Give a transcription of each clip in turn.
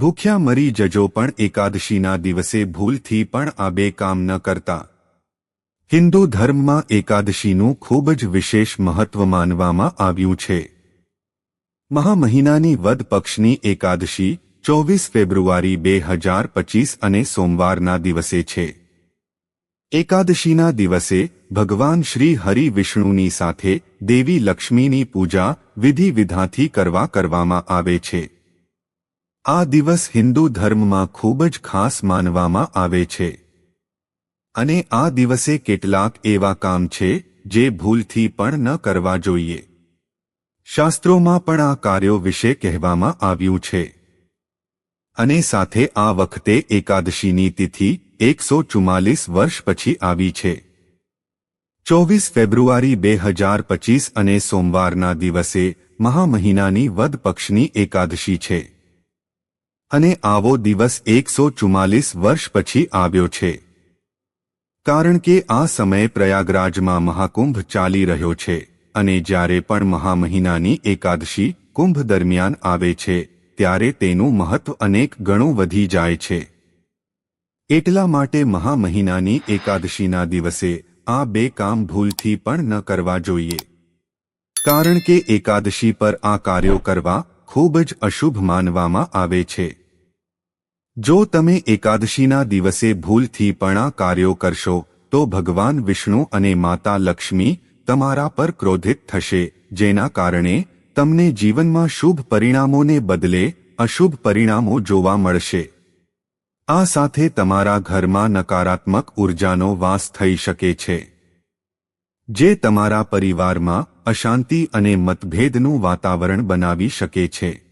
ભૂખ્યા મરી જજો પણ એકાદશીના દિવસે ભૂલથી પણ આ બે કામ ન કરતા. હિન્દુ ધર્મમાં એકાદશીનું ખૂબ જ વિશેષ મહત્વ માનવામાં આવ્યું છે. મહામહિનાની વદ પક્ષની એકાદશી ચોવીસ ફેબ્રુઆરી બે હજાર પચીસ અને સોમવારના દિવસે છે. એકાદશીના દિવસે ભગવાન શ્રી હરિ વિષ્ણુની સાથે દેવી લક્ષ્મીની પૂજા વિધિ વિધાથી કરવા કરવામાં આવે છે. આ દિવસ હિન્દુ ધર્મમાં ખૂબ જ ખાસ માનવામાં આવે છે. અને આ દિવસે કેટલાક એવા કામ છે, જે ભૂલથી પણ ન કરવા જોઈએ. શાસ્ત્રોમાં પણ આ કાર્યો વિશે કહેવામાં આવ્યું છે. અને સાથે આ વખતે એકાદશીની તિથિ એકસો ચુમ્માલીસ વર્ષ પછી આવી છે. ચોવીસ ફેબ્રુઆરી બે હજાર પચીસ અને સોમવારના દિવસે મહામહિનાની વદ પક્ષની એકાદશી છે. અને આવો દિવસ એકસો ચુમ્માલીસ વર્ષ પછી આવ્યો છે. કારણ કે આ સમયે પ્રયાગરાજમાં મહાકુંભ ચાલી રહ્યો છે અને જ્યારે પણ મહામહિનાની એકાદશી કુંભ દરમિયાન આવે છે, ત્યારે તેનું મહત્વ અનેક ગણું વધી જાય છે. એટલા માટે મહામહિનાની એકાદશીના દિવસે આ બે કામ ભૂલથી પણ ન કરવા જોઈએ. કારણ કે એકાદશી પર આ કાર્યો કરવા ખૂબ જ અશુભ માનવામાં આવે છે. જો તમે એકાદશીના દિવસે ભૂલથી પણ કાર્યો કરશો, તો ભગવાન વિષ્ણુ અને માતા લક્ષ્મી તમારા પર ક્રોધિત થશે, જેના કારણે તમને જીવનમાં શુભ પરિણામોને બદલે અશુભ પરિણામો જોવા મળશે. આ સાથે તમારા ઘરમાં નકારાત્મક ઉર્જાનો વાસ થઈ શકે છે. જે તમારા પરિવારમાં અશાંતિ અને મતભેદનું વાતાવરણ બનાવી શકે છે.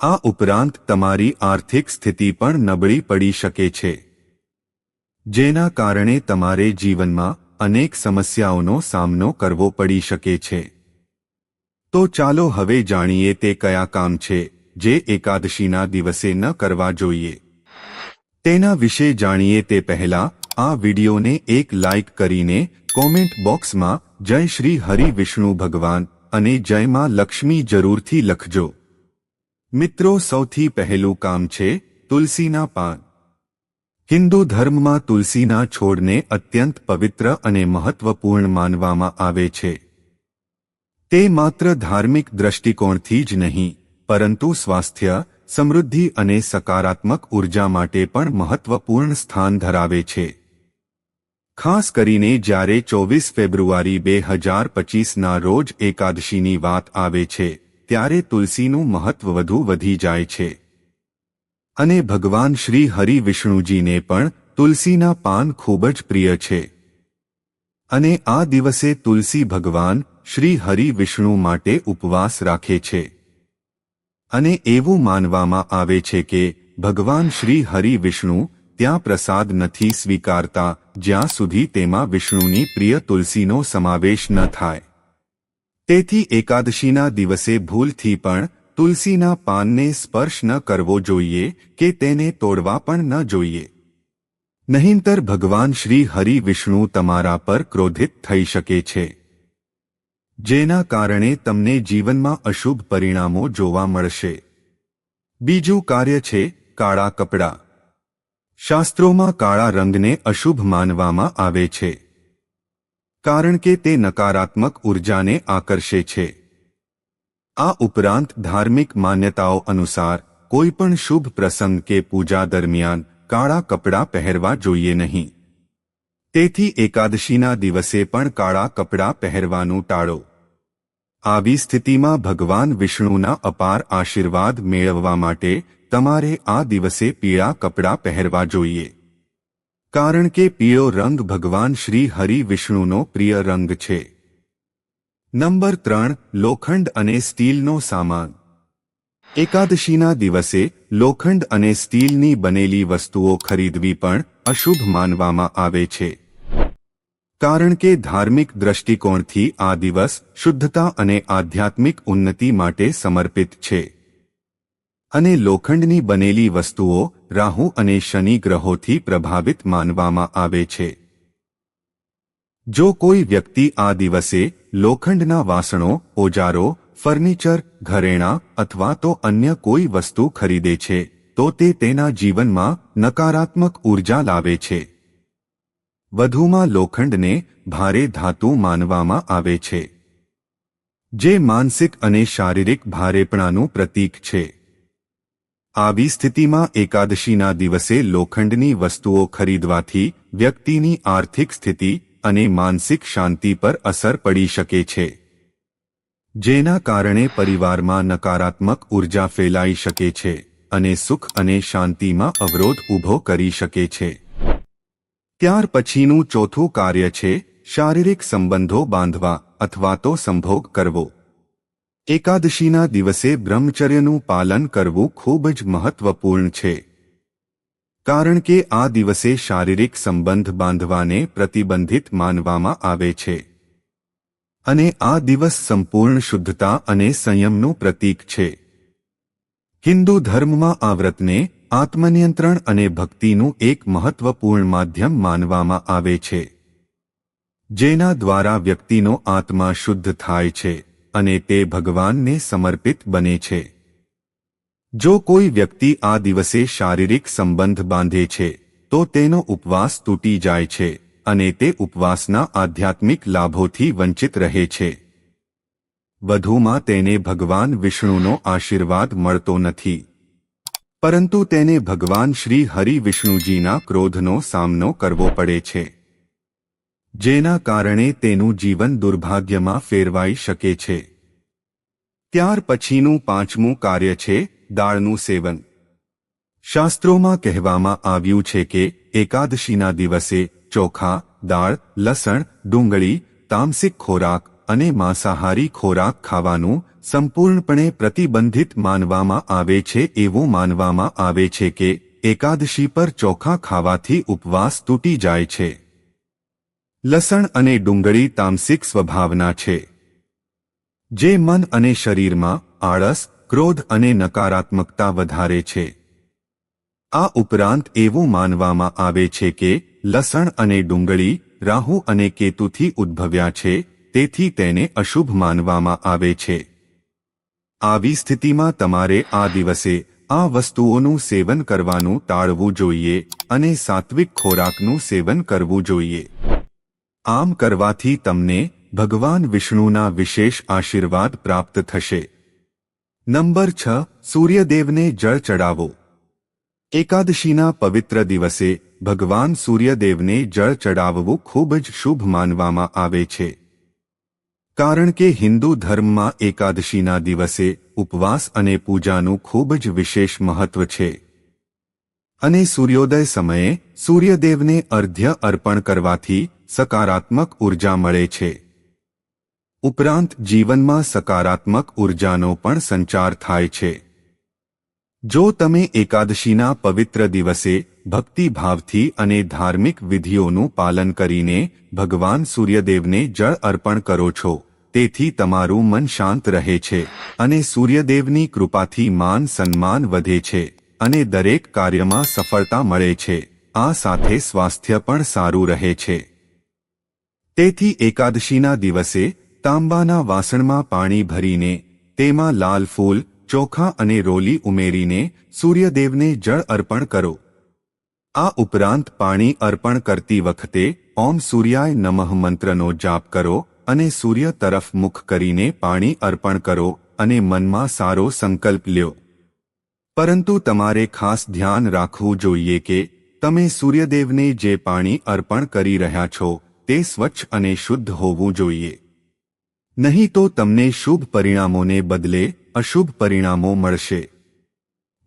આ ઉપરાંત તમારી આર્થિક સ્થિતિ પણ નબળી પડી શકે છે. જેના કારણે તમારે જીવનમાં અનેક સમસ્યાઓનો સામનો કરવો પડી શકે છે. તો ચાલો હવે જાણીએ તે કયા કામ છે જે એકાદશીના દિવસે ન કરવા જોઈએ. તેના વિશે જાણીએ તે પહેલા આ વિડિયોને એક લાઇક કરીને કોમેન્ટ બોક્સમાં જય શ્રી હરિ વિષ્ણુ ભગવાન અને જય માં લક્ષ્મી જરૂરથી લખજો. મિત્રો, સૌથી પહેલું કામ છે તુલસીના પાન. હિન્દુ ધર્મમાં તુલસીના છોડને અત્યંત પવિત્ર અને મહત્વપૂર્ણ માનવામાં આવે છે. તે માત્ર ધાર્મિક દ્રષ્ટિકોણથી જ નહીં, પરંતુ સ્વાસ્થ્ય, સમૃદ્ધિ અને સકારાત્મક ઊર્જા માટે પણ મહત્વપૂર્ણ સ્થાન ધરાવે છે. ખાસ કરીને જ્યારે ચોવીસ ફેબ્રુઆરી બે હજાર પચીસના રોજ એકાદશીની વાત આવે છે ત્યારે તુલસીનું મહત્વ વધુ વધી જાય છે. અને ભગવાન શ્રી હરિ વિષ્ણુજીને પણ તુલસીના પાન ખૂબ જ પ્રિય છે. અને આ દિવસે તુલસી ભગવાન શ્રી હરિ વિષ્ણુ માટે ઉપવાસ રાખે છે. અને એવું માનવામાં આવે છે કે ભગવાન શ્રી હરિ વિષ્ણુ ત્યાં પ્રસાદ નથી સ્વીકારતા, જ્યાં સુધી તેમાં વિષ્ણુની પ્રિય તુલસીનો સમાવેશ ન થાય. તેથી એકાદશીના દિવસે ભૂલથી પણ તુલસીના પાનને સ્પર્શ ન કરવો જોઈએ કે તેને તોડવા પણ ન જોઈએ. નહીંતર ભગવાન શ્રી હરિ વિષ્ણુ તમારા પર ક્રોધિત થઈ શકે છે. જેના કારણે તમને જીવનમાં અશુભ પરિણામો જોવા મળશે. બીજું કાર્ય છે કાળા કપડાં. શાસ્ત્રોમાં કાળા રંગને અશુભ માનવામાં આવે છે. કારણ કે તે નકારાત્મક ઉર્જાને આકર્ષે છે. આ ઉપરાંત ધાર્મિક માન્યતાઓ અનુસાર કોઈપણ શુભ પ્રસંગ કે પૂજા દરમિયાન કાળા કપડાં પહેરવા જોઈએ નહીં. તેથી એકાદશીના દિવસે પણ કાળા કપડાં પહેરવાનું ટાળો. આવી સ્થિતિમાં ભગવાન વિષ્ણુના અપાર આશીર્વાદ મેળવવા માટે તમારે આ દિવસે પીળા કપડાં પહેરવા જોઈએ. કારણ કે પીળો રંગ ભગવાન શ્રી હરિ વિષ્ણુનો પ્રિય રંગ છે. નંબર ત્રણ, લોખંડ અને સ્ટીલનો સામાન. એકાદશીના દિવસે લોખંડ અને સ્ટીલની બનેલી વસ્તુઓ ખરીદવી પણ અશુભ માનવામાં આવે છે. કારણ કે ધાર્મિક દ્રષ્ટિકોણથી આ દિવસ શુદ્ધતા અને આધ્યાત્મિક ઉન્નતિ માટે સમર્પિત છે. અને લોખંડની બનેલી વસ્તુઓ રાહુ અને શનિ ગ્રહોથી પ્રભાવિત માનવામાં આવે છે. જો કોઈ વ્યક્તિ આ દિવસે લોખંડના વાસણો, ઓજારો, ફર્નિચર, ઘરેણાં અથવા તો અન્ય કોઈ વસ્તુ ખરીદે છે, તો તે તેના જીવનમાં નકારાત્મક ઊર્જા લાવે છે. વધુમાં લોખંડને ભારે ધાતુ માનવામાં આવે છે, જે માનસિક અને શારીરિક ભારેપણાનું પ્રતીક છે. આવી સ્થિતિમાં એકાદશીના દિવસે લોખંડની વસ્તુઓ ખરીદવાથી વ્યક્તિની આર્થિક સ્થિતિ અને માનસિક શાંતિ પર અસર પડી શકે છે. જેના કારણે પરિવારમાં નકારાત્મક ઊર્જા ફેલાઈ શકે છે અને સુખ અને શાંતિમાં અવરોધ ઊભો કરી શકે છે. ત્યાર પછીનું ચોથું કાર્ય છે શારીરિક સંબંધો બાંધવા અથવા તો સંભોગ કરવો. એકાદશીના દિવસે બ્રહ્મચર્યનું પાલન કરવું ખૂબ જ મહત્વપૂર્ણ છે. કારણ કે આ દિવસે શારીરિક સંબંધ બાંધવાને પ્રતિબંધિત માનવામાં આવે છે. અને આ દિવસ સંપૂર્ણ શુદ્ધતા અને સંયમનું પ્રતીક છે. હિન્દુ ધર્મમાં આ વ્રતને આત્મનિયંત્રણ અને ભક્તિનું એક મહત્વપૂર્ણ માધ્યમ માનવામાં આવે છે. જેના દ્વારા વ્યક્તિનો આત્મા શુદ્ધ થાય છે. અને તે ભગવાનને સમર્પિત બને છે. જો કોઈ વ્યક્તિ આ દિવસે શારીરિક સંબંધ બાંધે છે, તો તેનો ઉપવાસ તૂટી જાય છે અને તે ઉપવાસના આધ્યાત્મિક લાભોથી વંચિત રહે છે. વધુમાં તેને ભગવાન વિષ્ણુનો આશીર્વાદ મળતો નથી. પરંતુ તેને ભગવાન શ્રી હરિ વિષ્ણુજીના ક્રોધનો સામનો કરવો પડે છે. જેના કારણે તેનું જીવન દુર્ભાગ્યમાં ફેરવાઈ શકે છે. ત્યાર પછીનું પાંચમું કાર્ય છે, દાળનું સેવન. શાસ્ત્રોમાં કહેવામાં આવ્યું છે કે, એકાદશીના દિવસે ચોખા, દાળ, લસણ, ડુંગળી, તામસિક ખોરાક અને માંસાહારી ખોરાક ખાવાનું સંપૂર્ણપણે પ્રતિબંધિત માનવામાં આવે છે એવું માનવામાં આવે છે કે, એકાદશી પર ચોખા ખાવાથી ઉપવાસ તૂટી જાય છે. લસણ અને ડુંગળી તામસિક સ્વભાવના છે. જે મન અને શરીરમાં આળસ, ક્રોધ અને નકારાત્મકતા વધારે છે. આ ઉપરાંત એવું માનવામાં આવે છે કે લસણ અને ડુંગળી રાહુ અને કેતુથી ઉદ્ભવ્યા છે, તેથી તેને અશુભ માનવામાં આવે છે. આવી સ્થિતિમાં તમારે આ દિવસે આ વસ્તુઓનું સેવન કરવાનું ટાળવું જોઈએ અને સાત્વિક ખોરાકનું સેવન કરવું જોઈએ. આમ કરવાથી તમને ભગવાન વિષ્ણુના વિશેષ આશીર્વાદ પ્રાપ્ત થશે. નંબર છ, સૂર્યદેવને જળ ચડાવો. એકાદશીના પવિત્ર દિવસે ભગવાન સૂર્યદેવને જળ ચડાવવું ખૂબ જ શુભ માનવામાં આવે છે. કારણ કે હિન્દુ ધર્મમાં એકાદશીના દિવસે ઉપવાસ અને પૂજાનું ખૂબ જ વિશેષ મહત્વ છે. અને સૂર્યોદય સમયે સૂર્યદેવને અર્ધ્ય અર્પણ કરવાથી સકારાત્મક ઊર્જા મળે છે. ઉપરાંત જીવનમાં સકારાત્મક ઉર્જાનો પણ સંચાર થાય છે. જો તમે એકાદશીના પવિત્ર દિવસે ભક્તિભાવથી અને ધાર્મિક વિધિઓનું પાલન કરીને ભગવાન સૂર્યદેવને જળ અર્પણ કરો છો, તેથી તમારું મન શાંત રહે છે અને સૂર્યદેવની કૃપાથી માન સન્માન વધે છે. અને દરેક કાર્યમાં સફળતા મળે છે. આ સાથે સ્વાસ્થ્ય પણ સારું રહે છે. તેથી એકાદશીના દિવસે તાંબાના વાસણમાં પાણી ભરીને, તેમાં લાલ ફૂલ, ચોખા અને રોલી ઉમેરીને સૂર્યદેવને જળ અર્પણ કરો. આ ઉપરાંત પાણી અર્પણ કરતી વખતે ઓમ સૂર્યાય નમઃ મંત્રનો જાપ કરો અને સૂર્ય તરફ મુખ કરીને પાણી અર્પણ કરો અને મનમાં સારો સંકલ્પ લ્યો. પરંતુ તમારે ખાસ ધ્યાન રાખવું જોઈએ કે તમે સૂર્યદેવને જે પાણી અર્પણ કરી રહ્યા છો, તે સ્વચ્છ અને શુદ્ધ હોવું જોઈએ. નહીં તો તમને શુભ પરિણામોને બદલે અશુભ પરિણામો મળશે.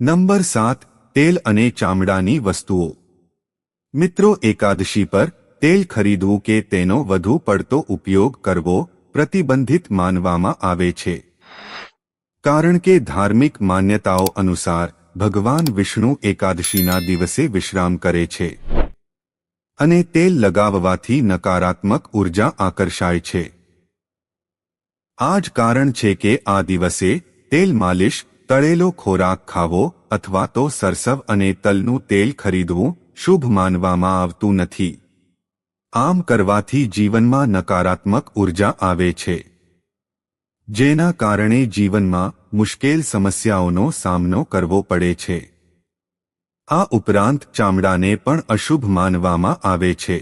નંબર સાત, તેલ અને ચામડાની વસ્તુઓ. મિત્રો, એકાદશી પર તેલ ખરીદવું કે તેનો વધુ પડતો ઉપયોગ કરવો પ્રતિબંધિત માનવામાં આવે છે. કારણ કે ધાર્મિક માન્યતાઓ અનુસાર ભગવાન વિષ્ણુ એકાદશીના દિવસે વિશ્રામ કરે છે. અને તેલ લગાવવાથી નકારાત્મક ઊર્જા આકર્ષાય છે. આ જ કારણ છે કે આ દિવસે તેલ માલિશ, તળેલો ખોરાક ખાવો અથવા તો સરસવ અને તલનું તેલ ખરીદવું શુભ માનવામાં આવતું નથી. આમ કરવાથી જીવનમાં નકારાત્મક ઊર્જા આવે છે. જેના કારણે જીવનમાં મુશ્કેલ સમસ્યાઓનો સામનો કરવો પડે છે. આ ઉપરાંત ચામડાને પણ અશુભ માનવામાં આવે છે.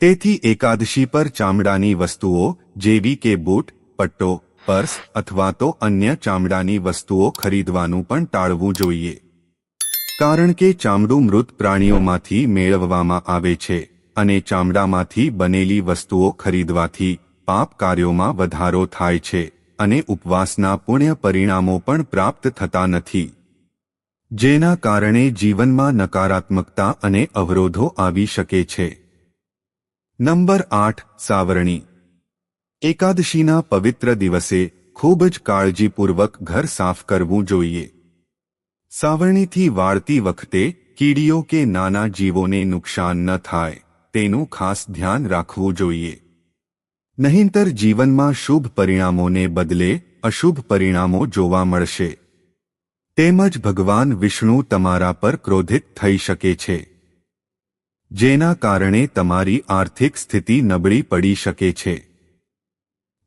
તેથી એકાદશી પર ચામડાની વસ્તુઓ જેવી કે બૂટ, પટ્ટો, પર્સ અથવા તો અન્ય ચામડાની વસ્તુઓ ખરીદવાનું પણ ટાળવું જોઈએ. કારણ કે ચામડું મૃત પ્રાણીઓમાંથી મેળવવામાં આવે છે અને ચામડામાંથી બનેલી વસ્તુઓ ખરીદવાથી પાપ કાર્યોમાં વધારો થાય છે અને ઉપવાસના પુણ્ય પરિણામો પણ પ્રાપ્ત થતા નથી. જેના કારણે જીવનમાં નકારાત્મકતા અને અવરોધો આવી શકે છે. નંબર આઠ, સાવરણી. એકાદશીના પવિત્ર દિવસે ખૂબ જ કાળજીપૂર્વક ઘર સાફ કરવું જોઈએ. સાવરણીથી વાળતી વખતે કીડીઓ કે નાના જીવોને નુકસાન ન થાય, તેનું ખાસ ધ્યાન રાખવું જોઈએ. નહીંતર જીવનમાં શુભ પરિણામોને બદલે અશુભ પરિણામો જોવા મળશે. તેમજ ભગવાન વિષ્ણુ તમારા પર ક્રોધિત થઈ શકે છે. જેના કારણે તમારી આર્થિક સ્થિતિ નબળી પડી શકે છે.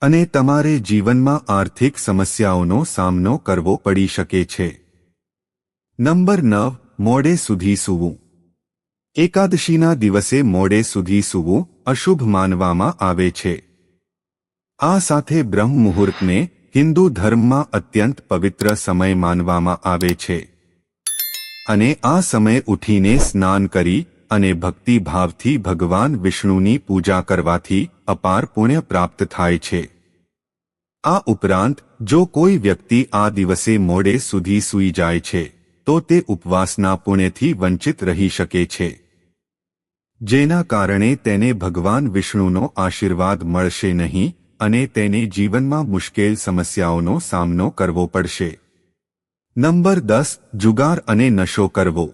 અને તમારે જીવનમાં આર્થિક સમસ્યાઓનો સામનો કરવો પડી શકે છે. નંબર નવ, મોડે સુધી સૂવું. એકાદશીના દિવસે મોડે સુધી સૂવું અશુભ માનવામાં આવે છે. આ સાથે બ્રહ્મ મુહૂર્તને હિન્દુ ધર્મમાં અત્યંત પવિત્ર સમય માનવામાં આવે છે. અને આ સમય ઉઠીને સ્નાન કરી અને ભક્તિભાવથી ભગવાન વિષ્ણુની પૂજા કરવાથી અપાર પુણ્ય પ્રાપ્ત થાય છે. આ ઉપરાંત, જો કોઈ વ્યક્તિ આ દિવસે મોડે સુધી સૂઈ જાય છે, તો તે ઉપવાસના પુણ્યથી વંચિત રહી શકે છે. જેના કારણે તેને ભગવાન વિષ્ણુનો આશીર્વાદ મળશે નહીં અને તેને જીવનમાં મુશ્કેલ સમસ્યાઓનો સામનો કરવો પડશે. નંબર દસ, જુગાર અને નશો કરવો.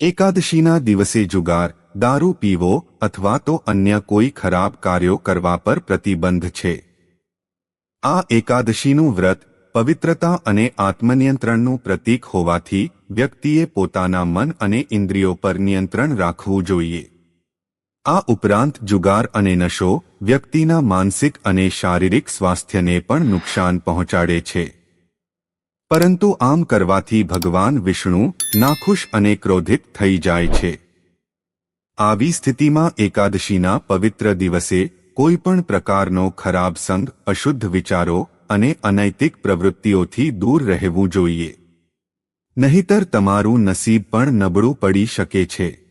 એકાદશીના દિવસે જુગાર, દારૂ પીવો અથવા તો અન્ય કોઈ ખરાબ કાર્યો કરવા પર પ્રતિબંધ છે. આ એકાદશીનું વ્રત, પવિત્રતા અને આત્મનિયંત્રણનું પ્રતીક હોવાથી વ્યક્તિએ પોતાના મન અને ઇન્દ્રિયો પર નિયંત્રણ રાખવું જોઈએ. આ ઉપરાંત જુગાર અને નશો વ્યક્તિના માનસિક અને શારીરિક સ્વાસ્થ્યને પણ નુકસાન પહોંચાડે છે. પરંતુ આમ કરવાથી ભગવાન વિષ્ણુ નાખુશ અને ક્રોધિત થઈ જાય છે. આવી સ્થિતિમાં એકાદશીના પવિત્ર દિવસે કોઈ પણ પ્રકારનો ખરાબ સંગ, અશુદ્ધ વિચારો અને અનૈતિક પ્રવૃત્તિઓથી દૂર રહેવું જોઈએ. નહીતર તમારું નસીબ પણ નબળું પડી શકે છે.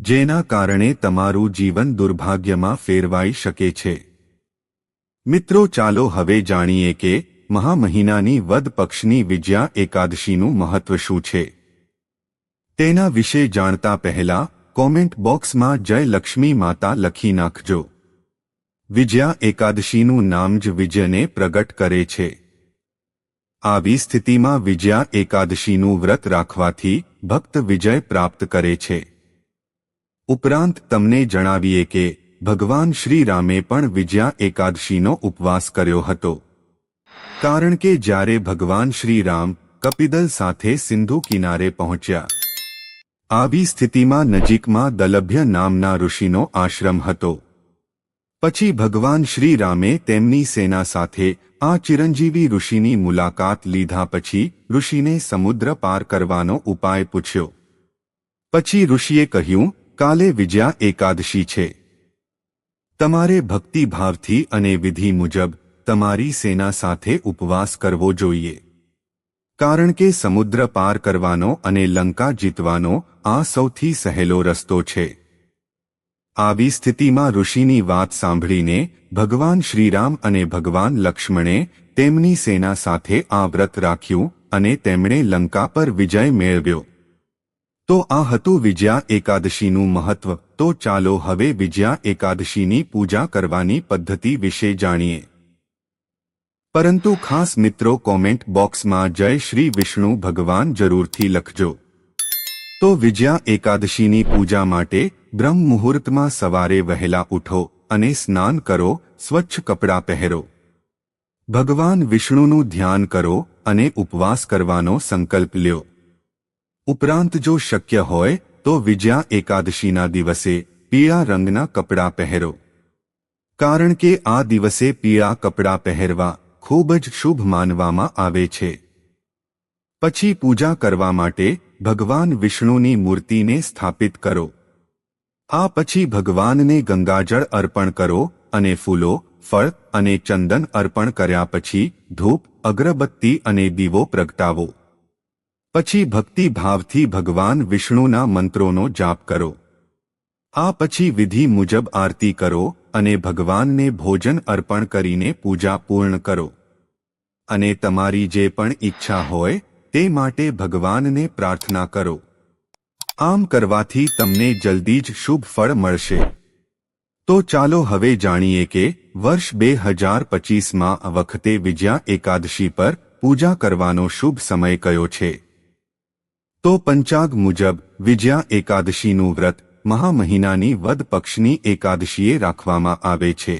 જેના કારણે તમારું જીવન દુર્ભાગ્યમાં ફેરવાઈ શકે છે. મિત્રો, ચાલો હવે જાણીએ કે મહામહિનાની વદ પક્ષની વિજયા એકાદશીનું મહત્વ શું છે. તેના વિશે જાણતા પહેલા, કોમેન્ટ બોક્સમાં જય લક્ષ્મી માતા લખી નાખજો. વિજયા એકાદશીનું નામ જ વિજયને પ્રગટ કરે છે. આવી સ્થિતિમાં વિજયા એકાદશીનું વ્રત રાખવાથી ભક્ત વિજય પ્રાપ્ત કરે છે. ઉપરાંત તમને જણાવીએ કે ભગવાન શ્રી રામે પણ વિજયા એકાદશીનો ઉપવાસ કર્યો હતો. કારણ કે જ્યારે ભગવાન શ્રી રામ કપિદલ સાથે સિંધુ કિનારે પહોંચ્યા, આવી સ્થિતિમાં નજીકમાં દલભ્ય નામના ઋષિનો આશ્રમ હતો. પછી ભગવાન શ્રીરામે તેમની સેના સાથે આ ચિરંજીવી ઋષિની મુલાકાત લીધા પછી ઋષિને સમુદ્ર પાર કરવાનો ઉપાય પૂછ્યો. પછી ઋષિએ કહ્યું કાલે વિજયા એકાદશી છે. તમારે ભક્તિભાવથી અને વિધિ મુજબ તમારી સેના સાથે ઉપવાસ કરવો જોઈએ. કારણ કે સમુદ્ર પાર કરવાનો અને લંકા જીતવાનો આ સૌથી સહેલો રસ્તો છે. આવી સ્થિતિમાં ઋષિની વાત સાંભળીને ભગવાન શ્રીરામ અને ભગવાન લક્ષ્મણે તેમની સેના સાથે આ વ્રત રાખ્યું અને તેમણે લંકા પર વિજય મેળવ્યો. તો આ હતું વિજયા એકાદશીનું મહત્વ. તો ચાલો હવે વિજયા એકાદશીની પૂજા કરવાની પદ્ધતિ વિશે જાણીએ. પરંતુ ખાસ મિત્રો કોમેન્ટ બોક્સમાં જય શ્રી વિષ્ણુ ભગવાન જરૂરથી લખજો. તો વિજયા એકાદશીની પૂજા માટે બ્રહ્મ મુહૂર્તમાં સવારે વહેલા ઉઠો અને સ્નાન કરો, સ્વચ્છ કપડાં પહેરો. ભગવાન વિષ્ણુનું ધ્યાન કરો અને ઉપવાસ કરવાનો સંકલ્પ લ્યો. ઉપરાંત જો શક્ય હોય, તો વિજયા એકાદશીના દિવસે પીળા રંગના કપડાં પહેરો. કારણ કે આ દિવસે પીળા કપડાં પહેરવા ખૂબ જ શુભ માનવામાં આવે છે. પછી પૂજા કરવા માટે ભગવાન વિષ્ણુની મૂર્તિને સ્થાપિત કરો. આ પછી ભગવાનને ગંગાજળ અર્પણ કરો અને ફૂલો, ફળ અને ચંદન અર્પણ કર્યા પછી ધૂપ, અગરબત્તી અને દીવો પ્રગટાવો. પછી ભક્તિ ભાવથી ભગવાન વિષ્ણુના મંત્રોનો જાપ કરો. આ પછી વિધિ મુજબ આરતી કરો અને ભગવાનને ભોજન અર્પણ કરીને પૂજા પૂર્ણ કરો. અને તમારી જે પણ ઈચ્છા હોય, તે માટે ભગવાનને પ્રાર્થના કરો. આમ કરવાથી તમને જલ્દી જ શુભ ફળ મળશે. તો ચાલો હવે જાણીએ કે વર્ષ બે હજાર પચીસમાં વખતે વિજયા એકાદશી પર પૂજા કરવાનો શુભ સમય કયો છે? તો પંચાગ મુજબ વિજયા એકાદશીનું વ્રત મહા મહિનાની વદ પક્ષની એકાદશીએ રાખવામાં આવે છે.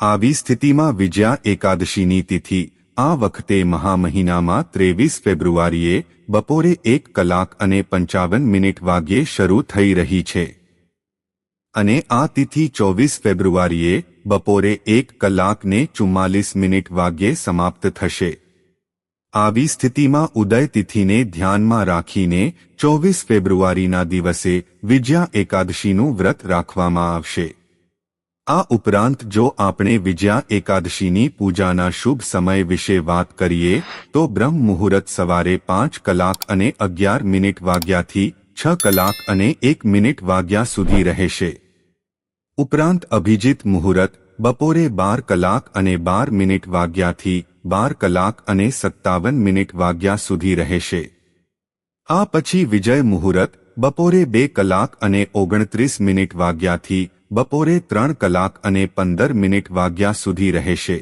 આવી સ્થિતિમાં વિજયા એકાદશીની તિથિ આ વખતે મહા મહિનામાં ત્રેવીસ ફેબ્રુઆરીએ બપોરે એક કલાક અને પંચાવન મિનિટ વાગ્યે શરૂ થઈ રહી છે. અને આ તિથિ ચોવીસ ફેબ્રુઆરીએ બપોરે એક કલાકને ચુમ્માલીસ મિનિટ વાગ્યે સમાપ્ત થશે. આવી સ્થિતિમાં ઉદય તિથિને ધ્યાનમાં રાખીને ચોવીસ ફેબ્રુઆરીના દિવસે વિજયા એકાદશીનું વ્રત રાખવામાં આવશે. આ ઉપરાંત જો આપણે વિજયા એકાદશીની પૂજાના શુભ સમય વિશે વાત કરીએ, તો બ્રહ્મ મુહૂર્ત સવારે પાંચ કલાક અને અગિયાર મિનિટ વાગ્યાથી છ કલાક અને એક મિનિટ વાગ્યા સુધી રહેશે. ઉપરાંત અભિજીત મુહૂર્ત બપોરે બાર કલાક અને બાર મિનિટ વાગ્યાથી બાર કલાક અને સત્તાવન મિનિટ વાગ્યા સુધી રહેશે. આ પછી વિજય મુહૂર્ત, બપોરે બે કલાક અને ઓગણત્રીસ મિનિટ વાગ્યાથી, બપોરે ત્રણ કલાક અને પંદર મિનિટ વાગ્યા સુધી રહેશે.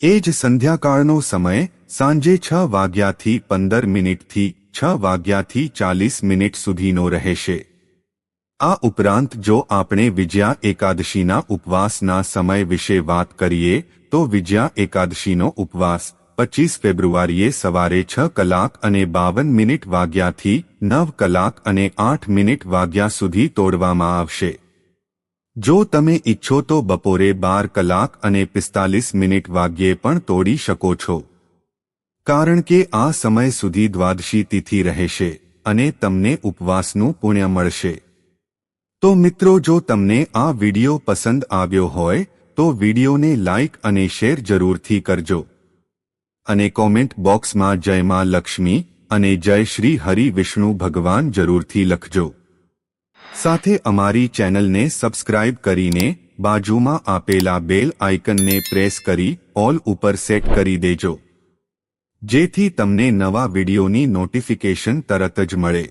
એ જ સંધ્યાકાળનો સમય, સાંજે છ વાગ્યાથી પંદર મિનિટથી, છ વાગ્યાથી ચાલીસ મિનિટ સુધીનો રહેશે. આ ઉપરાંત જો આપણે વિજયા એકાદશીના ઉપવાસના સમય વિશે વાત કરીએ તો વિજયા એકાદશીનો ઉપવાસ, પચીસ ફેબ્રુઆરીએ સવારે છ કલાક અને બાવન મિનિટ વાગ્યાથી નવ કલાક અને આઠ મિનિટ વાગ્યા સુધી તોડવામાં આવશે. જો તમે ઈચ્છો તો બપોરે બાર કલાક અને પિસ્તાલીસ મિનિટ વાગ્યે પણ તોડી શકો છો. કારણ કે આ સમય સુધી દ્વાદશી તિથિ રહેશે અને તમને ઉપવાસનું પુણ્ય મળશે. તો મિત્રો જો તમને આ વિડિયો પસંદ આવ્યો હોય તો વિડીયોને લાઇક અને શેર જરૂરથી કરજો. અને કોમેન્ટ બોક્સમાં જય માં લક્ષ્મી અને જય શ્રી હરિ વિષ્ણુ ભગવાન જરૂરથી લખજો. સાથે અમારી ચેનલને સબસ્ક્રાઇબ કરીને બાજુમાં આપેલા બેલ આઇકનને પ્રેસ કરી ઓલ ઉપર સેટ કરી દેજો. જેથી તમને નવા વિડીયોની નોટિફિકેશન તરત જ મળે.